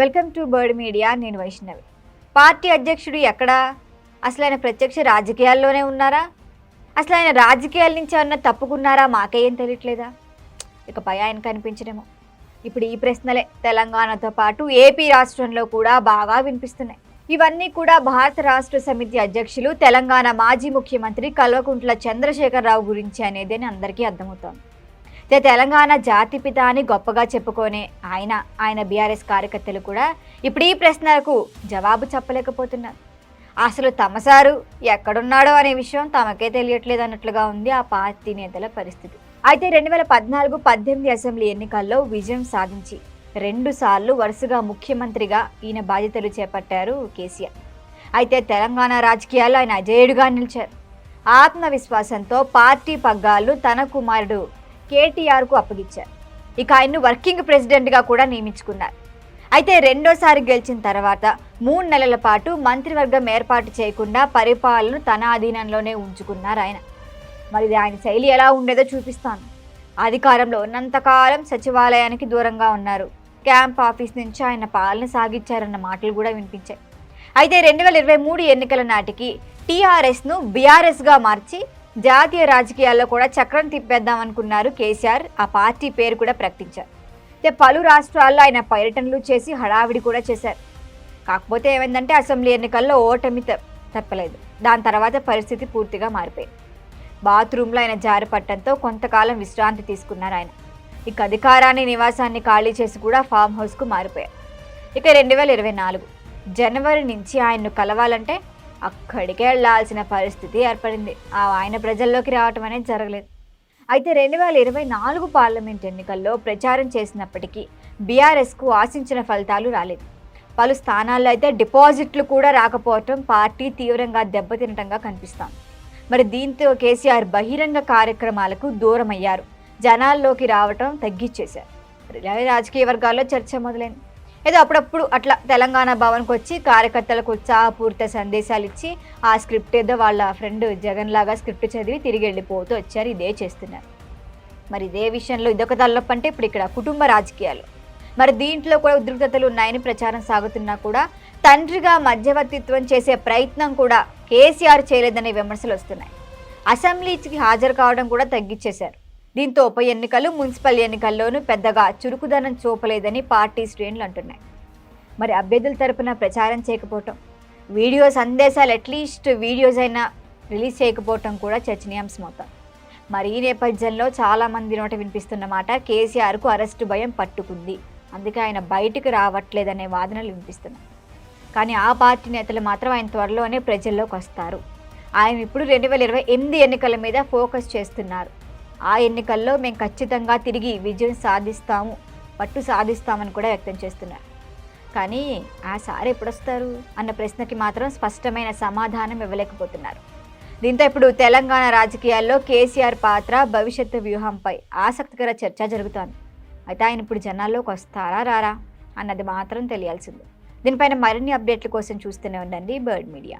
Welcome to bird media. నేను Vaishnavi. Party అధ్యక్షుడు ఎక్కడా? అసలు ఆయన ప్రత్యక్ష రాజకీయాల్లోనే ఉన్నారా? అసలు ఆయన రాజకీయాల నుంచి ఏమన్నా తప్పుకున్నారా? మాకేం తెలియట్లేదా? ఇకపై ఆయన కనిపించడేమో. ఇప్పుడు ఈ ప్రశ్నలే తెలంగాణతో పాటు ఏపీ రాష్ట్రంలో కూడా బాగా వినిపిస్తున్నాయి. ఇవన్నీ కూడా భారత రాష్ట్ర సమితి అధ్యక్షులు తెలంగాణ మాజీ ముఖ్యమంత్రి కల్వకుంట్ల చంద్రశేఖరరావు గురించి అనేది అని అందరికీ అర్థమవుతోంది. తెలంగాణ జాతిపిత అని గొప్పగా చెప్పుకొనే ఆయన ఆయన బీఆర్ఎస్ కార్యకర్తలు కూడా ఇప్పుడు ఈ ప్రశ్నలకు జవాబు చెప్పలేకపోతున్నారు. అసలు తమ సారు ఎక్కడున్నాడో అనే విషయం తమకే తెలియట్లేదు అన్నట్లుగా ఉంది ఆ పార్టీ నేతల పరిస్థితి. అయితే రెండు వేల పద్నాలుగు పద్దెనిమిది అసెంబ్లీ ఎన్నికల్లో విజయం సాధించి రెండు సార్లు వరుసగా ముఖ్యమంత్రిగా ఈయన బాధ్యతలు చేపట్టారు కేసీఆర్. అయితే తెలంగాణ రాజకీయాల్లో ఆయన అజేయుడుగా నిలిచారు. ఆత్మవిశ్వాసంతో పార్టీ పగ్గాలు తన కుమారుడు కేటీఆర్కు అప్పగించారు. ఇక ఆయన్ను వర్కింగ్ ప్రెసిడెంట్గా కూడా నియమించుకున్నారు. అయితే రెండోసారి గెలిచిన తర్వాత మూడు నెలల పాటు మంత్రివర్గం ఏర్పాటు చేయకుండా పరిపాలనను తన అధీనంలోనే ఉంచుకున్నారు ఆయన. మరి ఇది ఆయన శైలి ఎలా ఉండేదో చూపిస్తాను. అధికారంలో ఉన్నంతకాలం సచివాలయానికి దూరంగా ఉన్నారు. క్యాంప్ ఆఫీస్ నుంచి ఆయన పాలన సాగించారన్న మాటలు కూడా వినిపించాయి. అయితే రెండు వేల ఇరవై మూడు ఎన్నికల నాటికి టీఆర్ఎస్ను బీఆర్ఎస్గా మార్చి జాతీయ రాజకీయాల్లో కూడా చక్రం తిప్పేద్దాం అనుకున్నారు కేసీఆర్. ఆ పార్టీ పేరు కూడా ప్రకటించారు. అయితే పలు రాష్ట్రాల్లో ఆయన పర్యటనలు చేసి హడావిడి కూడా చేశారు. కాకపోతే ఏమైందంటే అసెంబ్లీ ఎన్నికల్లో ఓటమి త- తప్పలేదు. దాని తర్వాత పరిస్థితి పూర్తిగా మారిపోయింది. బాత్రూంలో ఆయన జారిపట్టడంతో కొంతకాలం విశ్రాంతి తీసుకున్నారు ఆయన. ఇక అధికారాన్ని నివాసాన్ని ఖాళీ చేసి కూడా ఫామ్ హౌస్కు మారిపోయారు. ఇక రెండు వేల ఇరవై నాలుగు జనవరి నుంచి ఆయన్ను కలవాలంటే అక్కడికే వెళ్ళాల్సిన పరిస్థితి ఏర్పడింది. ఆ ఆయన ప్రజల్లోకి రావటం అనేది జరగలేదు. అయితే రెండు వేల ఇరవై నాలుగు పార్లమెంట్ ఎన్నికల్లో ప్రచారం చేసినప్పటికీ బీఆర్ఎస్కు ఆశించిన ఫలితాలు రాలేదు. పలు స్థానాల్లో అయితే డిపాజిట్లు కూడా రాకపోవటం పార్టీ తీవ్రంగా దెబ్బతినటంగా కనిపిస్తాను మరి దీంతో కేసీఆర్ బహిరంగ కార్యక్రమాలకు దూరమయ్యారు. జనాల్లోకి రావటం తగ్గించేశారు. రాజకీయ వర్గాల్లో చర్చ మొదలైంది. ఏదో అప్పుడప్పుడు అట్లా తెలంగాణ భవన్కి వచ్చి కార్యకర్తలకు ఉత్సాహపూరిత సందేశాలు ఇచ్చి ఆ స్క్రిప్ట్ ఏదో వాళ్ళ ఫ్రెండ్ జగన్ లాగా స్క్రిప్ట్ చదివి తిరిగి వెళ్ళిపోతూ వచ్చారు. ఇదే చేస్తున్నారు. మరి ఇదే విషయంలో ఇదొక తల్లొప్ప అంటే ఇప్పుడు ఇక్కడ కుటుంబ రాజకీయాలు. మరి దీంట్లో కూడా ఉద్రిక్తతలు ఉన్నాయని ప్రచారం సాగుతున్నా కూడా తండ్రిగా మధ్యవర్తిత్వం చేసే ప్రయత్నం కూడా కేసీఆర్ చేయలేదనే విమర్శలు వస్తున్నాయి. అసెంబ్లీకి హాజరు కావడం కూడా తగ్గించేశారు దీంతో ఉప ఎన్నికలు మున్సిపల్ ఎన్నికల్లోనూ పెద్దగా చురుకుదనం చూపలేదని పార్టీ శ్రేణులు అంటున్నాయి. మరి అభ్యర్థుల తరపున ప్రచారం చేయకపోవటం వీడియో సందేశాలు అట్లీస్ట్ వీడియోస్ అయినా రిలీజ్ చేయకపోవటం కూడా చర్చనీయాంశం అవుతాం మరి ఈ నేపథ్యంలో చాలామంది నోట వినిపిస్తున్న మాట కేసీఆర్కు అరెస్టు భయం పట్టుకుంది. అందుకే ఆయన బయటికి రావట్లేదనే వాదనలు వినిపిస్తున్నాయి. కానీ ఆ పార్టీ నేతలు మాత్రం ఆయన త్వరలోనే ప్రజల్లోకి వస్తారు. ఆయన ఇప్పుడు రెండు వేల ఇరవై ఎనిమిది ఎన్నికల మీద ఫోకస్ చేస్తున్నారు. ఆ ఎన్నికల్లో మేము ఖచ్చితంగా తిరిగి విజయం సాధిస్తాము పట్టు సాధిస్తామని కూడా వ్యక్తం చేస్తున్నారు. కానీ ఆ సార్ ఎప్పుడొస్తారు అన్న ప్రశ్నకి మాత్రం స్పష్టమైన సమాధానం ఇవ్వలేకపోతున్నారు. దీంతో ఇప్పుడు తెలంగాణ రాజకీయాల్లో కేసీఆర్ పాత్ర భవిష్యత్తు వ్యూహంపై ఆసక్తికర చర్చ జరుగుతోంది. అయితే ఆయన ఇప్పుడు జనాల్లోకి వస్తారా రారా అన్నది మాత్రం తెలియాల్సింది. దీనిపైన మరిన్ని అప్డేట్ల కోసం చూస్తూనే ఉండండి బర్డ్ మీడియా.